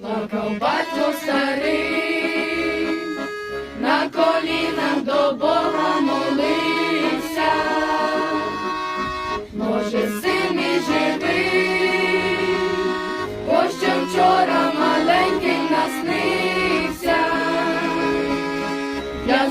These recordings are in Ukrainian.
Плакав батько старий, на колінах до Бога молився, може, син і живий, бо ще вчора маленький наснився. Я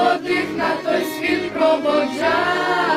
молодих на той світ прободжав.